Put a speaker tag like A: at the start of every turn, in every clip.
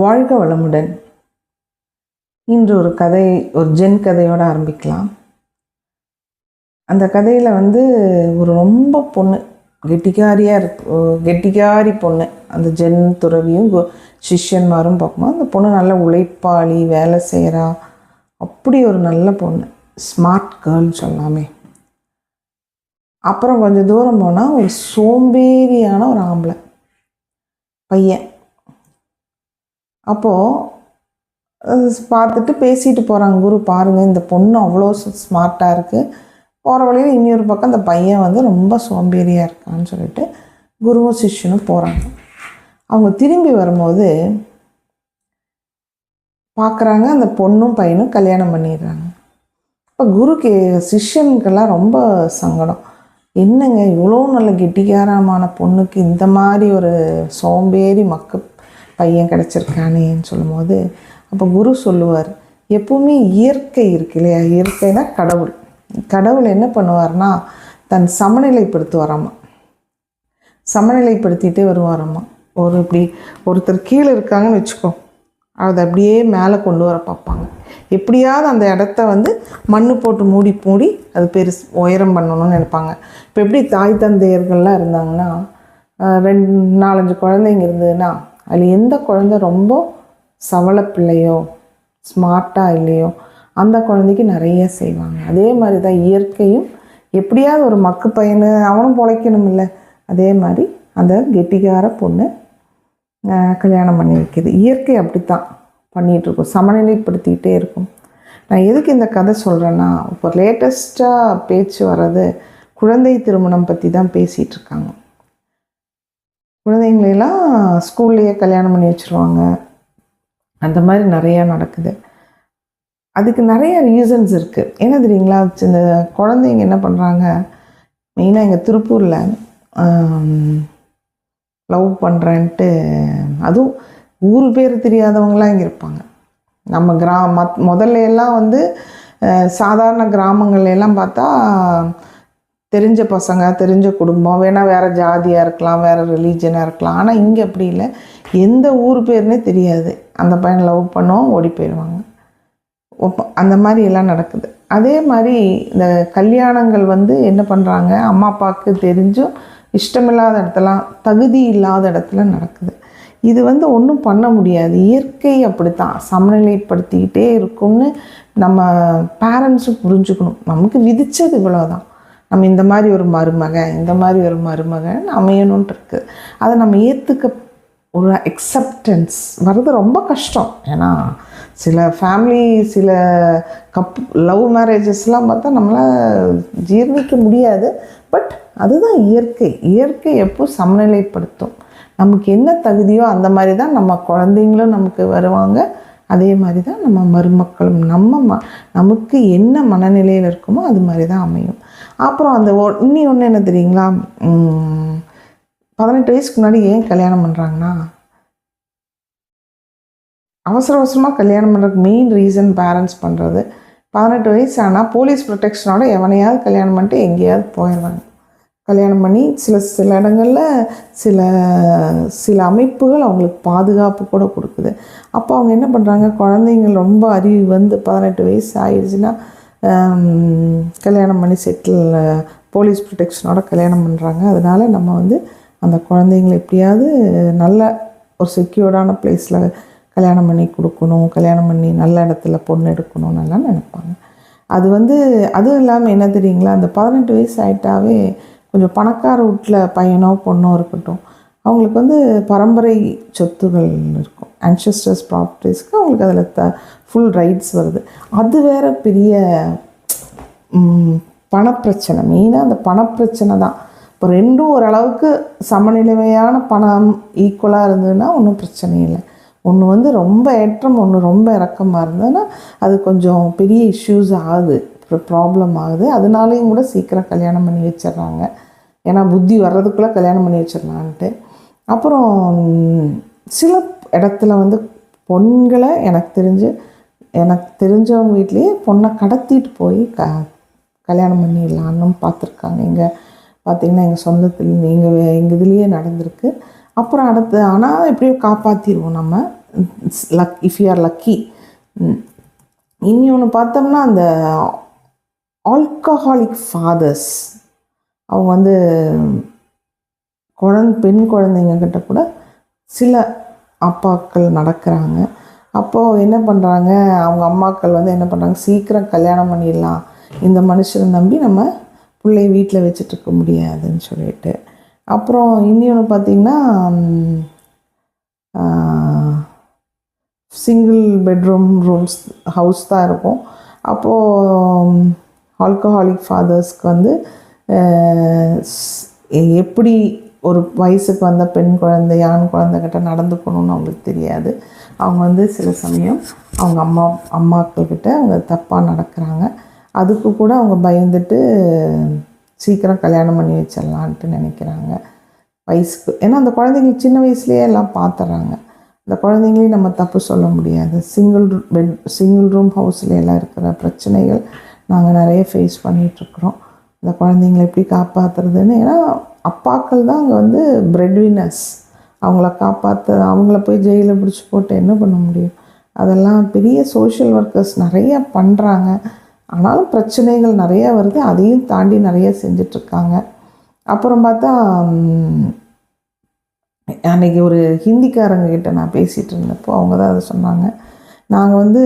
A: வாழ்க வளமுடன். இன்று ஒரு கதை ஒரு ஜென் கதையோடு ஆரம்பிக்கலாம். அந்த கதையில் வந்து ஒரு ரொம்ப பொண்ணு கெட்டிக்காரியாக இருக்கு கெட்டிக்காரி பொண்ணு. அந்த ஜென் துறவியும் சிஷ்யன்மாரும் பார்க்கும்போது அந்த பொண்ணு நல்ல உழைப்பாளி வேலை செய்கிறா அப்படி ஒரு நல்ல பொண்ணு. ஸ்மார்ட் கேர்ள்னு சொல்லாமே. அப்புறம் கொஞ்சம் தூரம் போனால் ஒரு சோம்பேறியான ஒரு ஆம்பளை. பையன். அப்போது பார்த்துட்டு பேசிட்டு போகிறாங்க குரு பாருங்கள் இந்த பொண்ணு அவ்வளோ ஸ்மார்ட்டாக இருக்குது போகிற வழியில் இன்னொரு பக்கம் இந்த பையன் வந்து ரொம்ப சோம்பேறியாக இருக்கான்னு சொல்லிட்டு குருவும் சிஷ்யனும் போகிறாங்க அவங்க திரும்பி வரும்போது பார்க்குறாங்க அந்த பொண்ணும் பையனும் கல்யாணம் பண்ணிடுறாங்க. இப்போ குருக்கு சிஷ்யனுக்கெல்லாம் ரொம்ப சங்கடம். என்னங்க இவ்வளோ நல்ல கெட்டிகாரமான பொண்ணுக்கு இந்த மாதிரி ஒரு சோம்பேறி மக்கு பையன் கிடச்சிருக்கானேன்னு சொல்லும்போது அப்போ குரு சொல்லுவார் எப்பவுமே இயற்கை இருக்கு இல்லையா? இயற்கைனா கடவுள். கடவுள் என்ன பண்ணுவார்னா தன் சமநிலைப்படுத்துவாராமா. சமநிலைப்படுத்திகிட்டே வருவாராம்மா ஒரு இப்படி ஒருத்தர் கீழே இருக்காங்கன்னு வச்சுக்கோ அதை அப்படியே மேலே கொண்டு வர பார்ப்பாங்க. எப்படியாவது அந்த இடத்த வந்து மண்ணு போட்டு மூடி மூடி அது பெருசு உயரம் பண்ணணும்னு நினைப்பாங்க. இப்போ எப்படி தாய் தந்தையர்கள்லாம் இருந்தாங்கன்னா ரெண்டு நாலஞ்சு குழந்தைங்க இருந்ததுன்னா அதில் எந்த குழந்தை ரொம்ப சவள பிள்ளையோ ஸ்மார்ட்டாக இல்லையோ அந்த குழந்தைக்கு நிறைய செய்வாங்க. அதே மாதிரி தான் இயற்கையும் எப்படியாவது ஒரு மக்கு பையனு அவனும் பொழைக்கணும் இல்லை அதே மாதிரி அந்த கெட்டிக்கார பொண்ணு கல்யாணம் பண்ணி வைக்கிது. இயற்கை அப்படித்தான் பண்ணிகிட்டு இருக்கும். சமநிலைப்படுத்திக்கிட்டே இருக்கும். நான் எதுக்கு இந்த கதை சொல்கிறேன்னா இப்போ லேட்டஸ்ட்டாக பேச்சு வர்றது குழந்தை திருமணம் பற்றி தான் பேசிகிட்ருக்காங்க குழந்தைங்களெல்லாம் ஸ்கூல்லையே கல்யாணம் பண்ணி வச்சுருவாங்க. அந்த மாதிரி நிறையா நடக்குது. அதுக்கு நிறைய ரீசன்ஸ் இருக்குது என்ன தெரியுங்களா இந்த குழந்தைங்க என்ன பண்ணுறாங்க மெயினாக எங்கள் திருப்பூரில் லவ் பண்ணுறேன்ட்டு அதுவும் ஊர் பேர் தெரியாதவங்களாம் இங்கே இருப்பாங்க. நம்ம கிராம முதல்ல எல்லாம் வந்து சாதாரண கிராமங்கள்ல எல்லாம் பார்த்தா தெரிஞ்ச பசங்க தெரிஞ்ச குடும்பம் வேணால் வேறு ஜாதியாக இருக்கலாம் வேறு ரிலீஜனாக இருக்கலாம். ஆனால் இங்கே அப்படி இல்லை. எந்த ஊர் பேர்னே தெரியாது. அந்த பையன் லவ் பண்ணோம் ஓடி போயிடுவாங்க. அந்த மாதிரி எல்லாம் நடக்குது. அதே மாதிரி இந்த கல்யாணங்கள் வந்து என்ன பண்ணுறாங்க அம்மா அப்பாவுக்கு தெரிஞ்சும் இஷ்டமில்லாத இடத்துலாம் தகுதி இல்லாத இடத்துல நடக்குது. இது வந்து ஒன்றும் பண்ண முடியாது. இயற்கை அப்படித்தான். சமநிலைப்படுத்திக்கிட்டே இருக்கும்னு நம்ம பேரண்ட்ஸும் புரிஞ்சுக்கணும். நமக்கு விதித்தது இவ்வளோதான் நம்ம இந்த மாதிரி ஒரு மருமகன் இந்த மாதிரி ஒரு மருமகன் அமையணுன்ட்டு இருக்குது அதை நம்ம ஏற்றுக்க ஒரு அக்செப்டன்ஸ் வர்றது ரொம்ப கஷ்டம். ஏன்னா சில ஃபேமிலி சில கப் லவ் மேரேஜஸ்லாம் பார்த்தா நம்மளால் ஜீர்ணிக்க முடியாது. பட் அதுதான் இயற்கை. இயற்கை எப்போ சமநிலைப்படுத்தும்? நமக்கு என்ன தகுதியோ அந்த மாதிரி தான் நம்ம குழந்தைங்களும் நமக்கு வருவாங்க. அதே மாதிரி தான் நம்ம மருமக்களும். நம்ம ம நமக்கு என்ன மனநிலையில் இருக்குமோ அது மாதிரி தான் அமையும். அப்புறம் அந்த ஒ- இன்னி ஒன்று என்ன தெரியுங்களா? பதினெட்டு வயசுக்கு முன்னாடி ஏன் கல்யாணம் பண்ணுறாங்கன்னா அவசர அவசரமாக கல்யாணம் பண்ணுறதுக்கு மெயின் ரீசன் பேரண்ட்ஸ் பண்ணுறது பதினெட்டு வயசு ஆனால் போலீஸ் ப்ரொடெக்ஷனோட எவனையாவது கல்யாணம் பண்ணிட்டு எங்கேயாவது போயிடுறாங்க. கல்யாணம் பண்ணி சில சில இடங்களில் சில சில அமைப்புகள் அவங்களுக்கு பாதுகாப்பு கூட கொடுக்குது. அப்போ அவங்க என்ன பண்ணுறாங்க குழந்தைங்க ரொம்ப அறிவு வந்து பதினெட்டு வயசு ஆயிடுச்சுன்னா கல்யாணம் பண்ணி செட்டில் போலீஸ் ப்ரொடெக்ஷனோட கல்யாணம் பண்ணுறாங்க அதனால நம்ம வந்து அந்த குழந்தைங்களை எப்படியாவது நல்ல ஒரு செக்யூர்டான பிளேஸில் கல்யாணம் பண்ணி கொடுக்கணும் கல்யாணம் பண்ணி நல்ல இடத்துல பொண்ணு எடுக்கணும்னு எல்லாம் நினைப்பாங்க. அது வந்து அதுவும் இல்லாமல் என்ன தெரியுங்களா? அந்த பதினெட்டு வயசு ஆகிட்டாவே கொஞ்சம் பணக்கார வீட்டில் பையனோ பொண்ணோ இருக்கட்டும் அவங்களுக்கு வந்து பரம்பரை சொத்துகள் இருக்கும். Ancestors ப்ராப்பர்ட்டிஸ்க்கு அவங்களுக்கு அதில் த ஃபுல் ரைட்ஸ் வருது. அது வேற பெரிய பணப்பிரச்சனை. மெயினாக அந்த பணப்பிரச்சனை தான். இப்போ ரெண்டும் ஓரளவுக்கு சமநிலைமையான பணம் ஈக்குவலாக இருந்ததுன்னா ஒன்றும் பிரச்சனை இல்லை. ஒன்று வந்து ரொம்ப ஏற்றம் ஒன்று ரொம்ப இறக்கமாக இருந்ததுன்னா அது கொஞ்சம் பெரிய இஷ்யூஸ் ஆகுது. ப்ராப்ளம் ஆகுது. அதனாலேயும் கூட சீக்கிரம் கல்யாணம் பண்ணி வச்சிடுறாங்க. ஏன்னா புத்தி வர்றதுக்குள்ளே கல்யாணம் பண்ணி வச்சிடலான்ட்டு. அப்புறம் சில இடத்துல வந்து பொண்களை எனக்கு தெரிஞ்சு எனக்கு தெரிஞ்சவங்க வீட்லேயே பொண்ணை கடத்திட்டு போய் க கல்யாணம் பண்ணிடலான்னு பார்த்துருக்காங்க. இங்கே பார்த்தீங்கன்னா எங்கள் சொந்தத்தில் எங்கள் எங்கள் இதுலேயே நடந்திருக்கு. அப்புறம் அடுத்து ஆனால் எப்படியோ காப்பாற்றிடுவோம் நம்ம. Luck if you are lucky இன்னொன்று பார்த்தோம்னா அந்த ஆல்கஹாலிக் ஃபாதர்ஸ் அவங்க வந்து குழந் பெண் குழந்தைங்கக்கிட்ட கூட சில அப்பாக்கள் நடக்கிறாங்க. அப்போது என்ன பண்ணுறாங்க அவங்க அம்மாக்கள் வந்து என்ன பண்ணுறாங்க சீக்கிரம் கல்யாணம் பண்ணிடலாம். இந்த மனுஷனை நம்பி நம்ம பிள்ளைய வீட்டில் வச்சுட்டு இருக்க முடியாதுன்னு சொல்லிட்டு. அப்புறம் இன்னொன்று பார்த்திங்கன்னா சிங்கிள் பெட்ரூம் ரூம்ஸ் ஹவுஸ் தான் இருக்கும். அப்போது ஆல்கஹாலிக் ஃபாதர்ஸ்க்கு வந்து எப்படி ஒரு வயசுக்கு வந்த பெண் குழந்தை ஆண் குழந்தைகிட்ட நடந்துக்கணும்னு அவங்களுக்கு தெரியாது. அவங்க வந்து சில சமயம் அவங்க அம்மா அம்மாக்கள்கிட்ட அவங்க தப்பாக நடக்கிறாங்க. அதுக்கு கூட அவங்க பயந்துட்டு சீக்கிரம் கல்யாணம் பண்ணி வச்சிடலான்ட்டு நினைக்கிறாங்க. வயசுக்கு ஏன்னா அந்த குழந்தைங்க சின்ன வயசுலேயே எல்லாம் பார்த்துட்றாங்க அந்த குழந்தைங்களையும் நம்ம தப்பு சொல்ல முடியாது. சிங்கிள் பெட் சிங்கிள் ரூம் ஹவுஸ்ல எல்லாம் இருக்கிற பிரச்சனைகள் நாங்கள் நிறைய ஃபேஸ் பண்ணிகிட்ருக்குறோம் அந்த குழந்தைங்களை எப்படி காப்பாற்றுறதுன்னு ஏன்னா அப்பாக்கள் தான் அங்கே வந்து பிரெட் வினர்ஸ் அவங்கள காப்பாற்ற அவங்கள போய் ஜெயிலில் பிடிச்சி போட்டு என்ன பண்ண முடியும்? அதெல்லாம் பெரிய சோஷியல் ஒர்க்கர்ஸ் நிறையா பண்ணுறாங்க ஆனாலும் பிரச்சனைகள் நிறையா வருது. அதையும் தாண்டி நிறைய செஞ்சிட்ருக்காங்க. அப்புறம் பார்த்தா அன்றைக்கி அன்னைக்கு ஒரு ஹிந்திக்காரங்க கிட்ட நான் பேசிகிட்டு இருந்தப்போ அவங்க தான் அதை சொன்னாங்க. நாங்கள் வந்து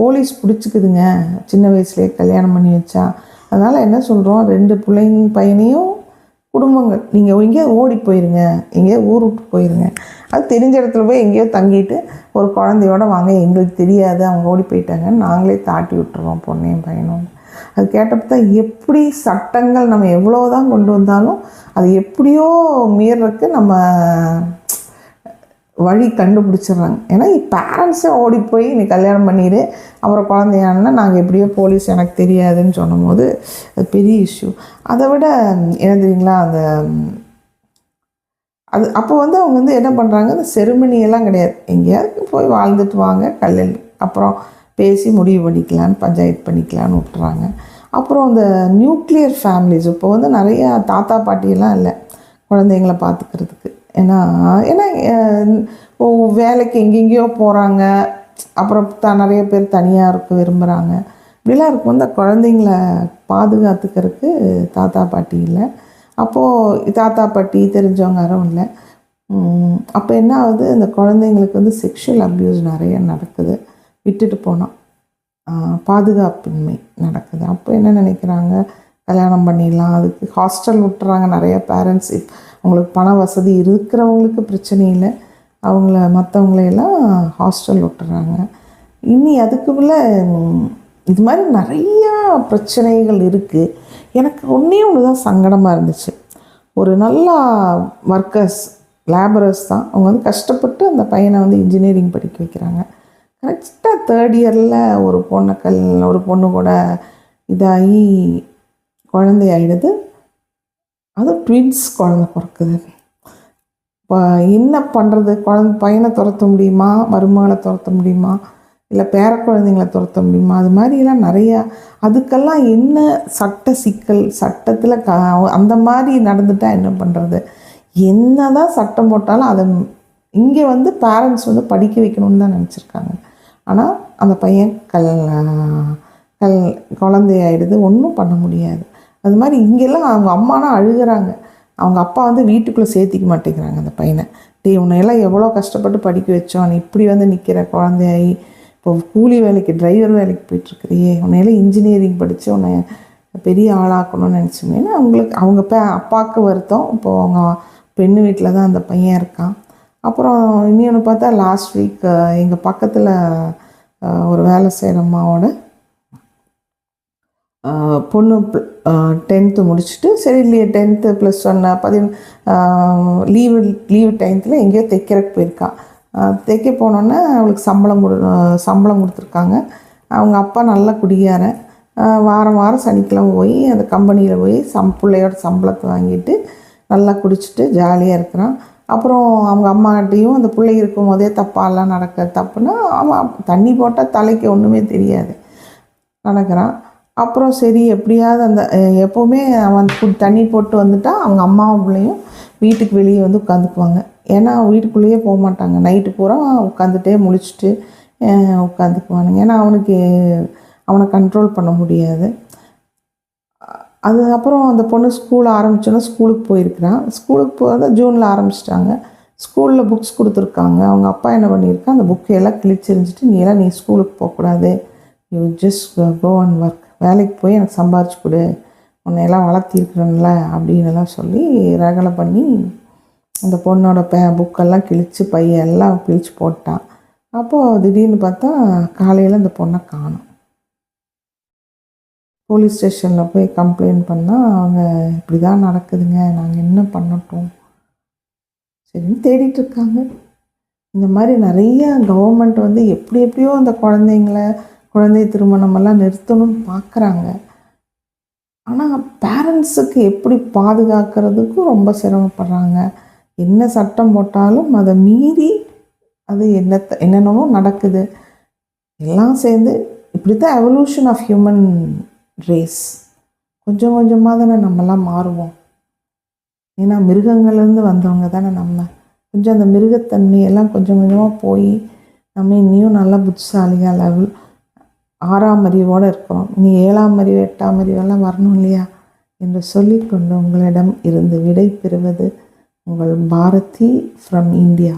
A: போலீஸ் பிடிச்சிக்குதுங்க. சின்ன வயசுலேயே கல்யாணம் பண்ணி வச்சா. அதனால் என்ன சொல்கிறோம் ரெண்டு பிள்ளைங்க பையனையும் குடும்பங்கள். நீங்கள் எங்கேயோ ஓடி போயிருங்க. எங்கேயோ ஊர் விட்டு போயிருங்க. அது தெரிஞ்ச இடத்துல போய் எங்கேயோ தங்கிட்டு ஒரு குழந்தையோட வாங்க. எங்களுக்கு தெரியாது. அவங்க ஓடி போயிட்டாங்கன்னு நாங்களே தாட்டி விட்டுருவோம் பொண்ணையும் பையனும் அது கேட்டப்ப தான் எப்படி சட்டங்கள் நம்ம எவ்வளோ தான் கொண்டு வந்தாலும் அது எப்படியோ மீறதுக்கு நம்ம வழி கண்டுபிடிச்சிடுறாங்க. ஏன்னா பேரண்ட்ஸே ஓடி போய் நீ கல்யாணம் பண்ணிடு அப்புறம் குழந்தையானா நாங்கள் எப்படியோ போலீஸ் எனக்கு தெரியாதுன்னு சொன்னபோது அது பெரிய இஷ்யூ அதை விட என்ன தெரியுங்களா அந்த அது அப்போ வந்து அவங்க வந்து என்ன பண்ணுறாங்க அந்த செருமனியெல்லாம் கிடையாது. எங்கேயாவது போய் வாழ்ந்துட்டு வாங்க கல்யாணம் அப்புறம் பேசி முடிவு பண்ணிக்கலான்னு பஞ்சாயத்து பண்ணிக்கலான்னு விட்டுறாங்க. அப்புறம் அந்த நியூக்ளியர் ஃபேமிலிஸ் இப்போ வந்து நிறையா தாத்தா பாட்டியெல்லாம் இல்லை குழந்தைங்கள பார்த்துக்கிறதுக்கு. ஏன்னா ஏன்னா ஓ வேலைக்கு எங்கெங்கேயோ போகிறாங்க அப்புறம் த நிறைய பேர் தனியாக இருக்க விரும்புகிறாங்க இப்படிலாம் இருக்கும் அந்த குழந்தைங்கள பாதுகாத்துக்கிறதுக்கு தாத்தா பாட்டி இல்லை. அப்போது தாத்தா பாட்டி தெரிஞ்சவங்க யாரும் இல்லை. அப்போ என்ன ஆகுது? இந்த குழந்தைங்களுக்கு வந்து செக்ஷுவல் அப்யூஸ் நிறைய நடக்குது. விட்டுட்டு போனால் பாதுகாப்பின்மை நடக்குது. அப்போ என்ன நினைக்கிறாங்க? கல்யாணம் பண்ணிடலாம். அதுக்கு ஹாஸ்டல் விட்டுறாங்க நிறைய பேரண்ட்ஸ் அவங்களுக்கு பண வசதி இருக்கிறவங்களுக்கு பிரச்சனை இல்லை. அவங்கள மற்றவங்களையெல்லாம் ஹாஸ்டல் விட்டுறாங்க. இனி அதுக்குள்ள இது மாதிரி நிறையா பிரச்சனைகள் இருக்குது எனக்கு ஒன்றே ஒன்று தான் சங்கடமாக இருந்துச்சு. ஒரு நல்லா ஒர்க்கர்ஸ் லேபரர்ஸ் தான். அவங்க வந்து கஷ்டப்பட்டு அந்த பையனை வந்து இன்ஜினியரிங் படிக்க வைக்கிறாங்க. கரெக்டாக தேர்ட் இயரில் ஒரு பொண்ணு கல் ஒரு பொண்ணு கூட இதாகி குழந்தையாயிடுது அதுவும் ட்வின்ஸ் குழந்தை பிறக்குது. இப்போ என்ன பண்ணுறது குழந்த பையனை துரத்த முடியுமா? மருமகளை துரத்த முடியுமா? இல்லை பேர குழந்தைங்களை துரத்த முடியுமா? அது மாதிரிலாம் நிறையா அதுக்கெல்லாம் என்ன சட்ட சிக்கல்? சட்டத்தில் க அந்த மாதிரி நடந்துட்டால் என்ன பண்ணுறது என்ன தான் சட்டம் போட்டாலும் அதை இங்கே வந்து பேரண்ட்ஸ் வந்து படிக்க வைக்கணும்னு தான் நினச்சிருக்காங்க. ஆனால் அந்த பையன் கல் கல் குழந்தையாயிடுது. ஒன்றும் பண்ண முடியாது. அது மாதிரி இங்கெல்லாம் அவங்க அம்மானா அழுகிறாங்க. அவங்க அப்பா வந்து வீட்டுக்குள்ளே சேர்த்திக்க மாட்டேங்கிறாங்க அந்த பையனை. டேய் உன்னையெல்லாம் எவ்வளோ கஷ்டப்பட்டு படிக்க வச்சோம். நீ இப்படி வந்து நிற்கிற குழந்தையாகி இப்போ கூலி வேலைக்கு டிரைவர் வேலைக்கு போயிட்டுருக்குறியே. உன்னையெல்லாம் இன்ஜினியரிங் படித்து உன்னை பெரிய ஆளாக்கணும்னு நினச்சோமேனா அவங்களுக்கு அவங்க பே அப்பாவுக்கு வருத்தம். இப்போது அவங்க பெண்ணு வீட்டில் தான் அந்த பையன் இருக்கான். அப்புறம் இன்னொன்று பார்த்தா லாஸ்ட் வீக் எங்கள் பக்கத்தில் ஒரு வேலை செய்கிற அம்மாவோட பொண்ணு டென்த்து முடிச்சுட்டு சரி இல்லையே டென்த்து ப்ளஸ் ஒன் பதின லீவு லீவு டைத்தில் எங்கேயோ தைக்கிறக்கு போயிருக்கா. தைக்க போனோன்னே அவளுக்கு சம்பளம் கொடு சம்பளம் கொடுத்துருக்காங்க. அவங்க அப்பா நல்ல குடிகாரன் வாரம் வாரம் சனிக்கிழமை போய் அந்த கம்பெனியில் போய் சம் பிள்ளையோட சம்பளத்தை வாங்கிட்டு நல்லா குடிச்சிட்டு ஜாலியாக இருக்கிறான். அப்புறம் அவங்க அம்மாட்டையும் அந்த பிள்ளை இருக்கும் போதே தப்பாலாம் நடக்க தப்புன்னா அவன் தண்ணி போட்டால் தலைக்கு ஒன்றுமே தெரியாது நடக்கிறான். அப்புறம் சரி எப்படியாவது அந்த எப்போவுமே அவன் கு- தண்ணி போட்டு வந்துட்டா அவங்க அம்மாவும் பிள்ளையும் வீட்டுக்கு வெளியே வந்து உட்காந்துக்குவாங்க. ஏன்னா வீட்டுக்குள்ளேயே போக மாட்டாங்க. நைட்டு பூரா உட்காந்துட்டே முழிச்சிட்டு உட்காந்துக்குவானுங்க. ஏன்னா அவனுக்கு அவனை கண்ட்ரோல் பண்ண முடியாது. அது அப்புறம் அந்த பொண்ணு ஸ்கூல் ஆரம்பிச்சோன்னா ஸ்கூலுக்கு போயிருக்கிறான் ஸ்கூலுக்கு போகிறத ஜூனில் ஆரம்பிச்சிட்டாங்க. ஸ்கூலில் புக்ஸ் கொடுத்துருக்காங்க. அவங்க அப்பா என்ன பண்ணியிருக்கா? அந்த புக்கையெல்லாம் கிழிச்சிருந்துட்டு நீ எல்லாம் நீ ஸ்கூலுக்கு போகக்கூடாது. You just go and work வேலைக்கு போய் எனக்கு சம்பாரிச்சு கொடு. உன்னையெல்லாம் வளர்த்திருக்கிறேன்ல அப்படின்னுலாம் சொல்லி ரகலை பண்ணி அந்த பொண்ணோட பே புக்கெல்லாம் கிழித்து பையெல்லாம் கிழிச்சு போட்டான். அப்போது திடீர்னு பார்த்தா காலையில் அந்த பொண்ணை காணும். போலீஸ் ஸ்டேஷனில் போய் கம்ப்ளைண்ட் பண்ணால் அவங்க இப்படி தான் நடக்குதுங்க நாங்கள் என்ன பண்ணட்டும்? சரின்னு தேடிட்டு இருக்காங்க. இந்த மாதிரி நிறைய கவர்மெண்ட் வந்து எப்படி எப்படியோ அந்த குழந்தைங்கள குழந்தை திருமணமெல்லாம் நிறுத்தணும்னு பார்க்குறாங்க. ஆனால் பேரண்ட்ஸுக்கு எப்படி பாதுகாக்கிறதுக்கும் ரொம்ப சிரமப்படுறாங்க. என்ன சட்டம் போட்டாலும் அதை மீறி அது என்னத்த என்னென்னமோ நடக்குது. எல்லாம் சேர்ந்து இப்படி தான் எவல்யூஷன் ஆஃப் ஹியூமன் ரேஸ் கொஞ்சம் கொஞ்சமாக தானே நம்மலாம் மாறுவோம். ஏன்னா மிருகங்கள்லேருந்து வந்தவங்க தானே நம்ம. கொஞ்சம் அந்த மிருகத்தன்மையெல்லாம் கொஞ்சம் கொஞ்சமாக போய் நம்ம இன்னியும் நல்லா புத்திசாலியாக லெவல் ஆறாம் அறிவோடு இருக்கிறோம் இனி ஏழாம் அறிவு எட்டாம் அறிவெல்லாம் வரணும் இல்லையா? என்று சொல்லிக்கொண்டு உங்களிடம் இருந்து விடை பெறுவது உங்கள் பாரதி ஃப்ரம் இந்தியா